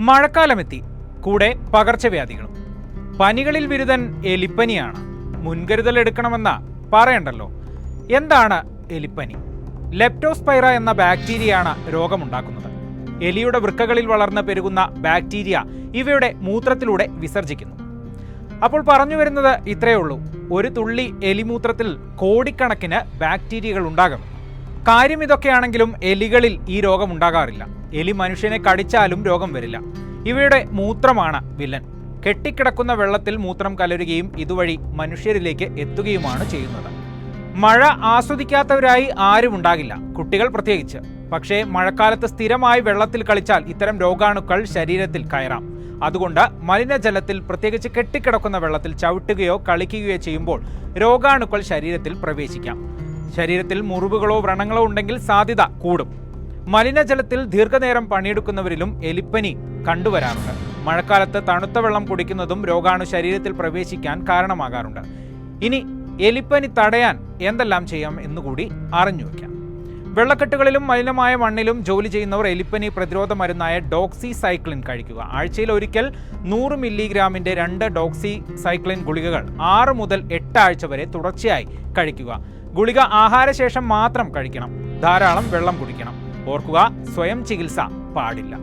മഴക്കാലമെത്തി. കൂടെ പകർച്ചവ്യാധികളും. പനികളിൽ ബിരുദൻ എലിപ്പനിയാണ്. മുൻകരുതൽ എടുക്കണമെന്ന പറയണ്ടല്ലോ. എന്താണ് എലിപ്പനി? ലെപ്റ്റോസ്പൈറ എന്ന ബാക്ടീരിയയാണ് രോഗമുണ്ടാക്കുന്നത്. എലിയുടെ വൃക്കകളിൽ വളർന്ന് പെരുകുന്ന ബാക്ടീരിയ ഇവയുടെ മൂത്രത്തിലൂടെ വിസർജിക്കുന്നു. അപ്പോൾ പറഞ്ഞു വരുന്നത് ഇത്രയേ ഉള്ളൂ. ഒരു തുള്ളി എലിമൂത്രത്തിൽ കോടിക്കണക്കിന് ബാക്ടീരിയകൾ ഉണ്ടാകും കാര്യം ഇതൊക്കെയാണെങ്കിലും എലികളിൽ ഈ രോഗം ഉണ്ടാകാറില്ല എലി മനുഷ്യനെ കടിച്ചാലും രോഗം വരില്ല. ഇവയുടെ മൂത്രമാണ് വില്ലൻ. കെട്ടിക്കിടക്കുന്ന വെള്ളത്തിൽ മൂത്രം കലരുകയും ഇതുവഴി മനുഷ്യരിലേക്ക് എത്തുകയുമാണ് ചെയ്യുന്നത്. മഴ ആസ്വദിക്കാത്തവരായി ആരും ഉണ്ടാകില്ല. കുട്ടികൾ പ്രത്യേകിച്ച്. പക്ഷേ മഴക്കാലത്ത് സ്ഥിരമായി വെള്ളത്തിൽ കളിച്ചാൽ ഇത്തരം രോഗാണുക്കൾ ശരീരത്തിൽ കയറാം. അതുകൊണ്ട് മലിനജലത്തിൽ പ്രത്യേകിച്ച് കെട്ടിക്കിടക്കുന്ന വെള്ളത്തിൽ ചവിട്ടുകയോ കളിക്കുകയോ ചെയ്യുമ്പോൾ രോഗാണുക്കൾ ശരീരത്തിൽ പ്രവേശിക്കാം. ശരീരത്തിൽ മുറിവുകളോ വ്രണങ്ങളോ ഉണ്ടെങ്കിൽ സാധ്യത കൂടും. മലിനജലത്തിൽ ദീർഘനേരം പണിയെടുക്കുന്നവരിലും എലിപ്പനി കണ്ടുവരാറുണ്ട്. മഴക്കാലത്ത് തണുത്ത വെള്ളം കുടിക്കുന്നതും രോഗാണു ശരീരത്തിൽ പ്രവേശിക്കാൻ കാരണമാകാറുണ്ട്. ഇനി എലിപ്പനി തടയാൻ എന്തെല്ലാം ചെയ്യാം എന്നുകൂടി അറിഞ്ഞു വയ്ക്കാം. വെള്ളക്കെട്ടുകളിലും മലിനമായ മണ്ണിലും ജോലി ചെയ്യുന്നവർ എലിപ്പനി പ്രതിരോധ മരുന്നായ ഡോക്സി സൈക്ലിൻ കഴിക്കുക. ആഴ്ചയിൽ ഒരിക്കൽ നൂറ് മില്ലിഗ്രാമിന്റെ രണ്ട് ഡോക്സി സൈക്ലിൻ ഗുളികകൾ ആറ് മുതൽ എട്ട് ആഴ്ച വരെ തുടർച്ചയായി കഴിക്കുക. ഗുളിക ആഹാരശേഷം മാത്രം കഴിക്കണം. ധാരാളം വെള്ളം കുടിക്കണം. ഓർക്കുക സ്വയം ചികിത്സ പാടില്ല.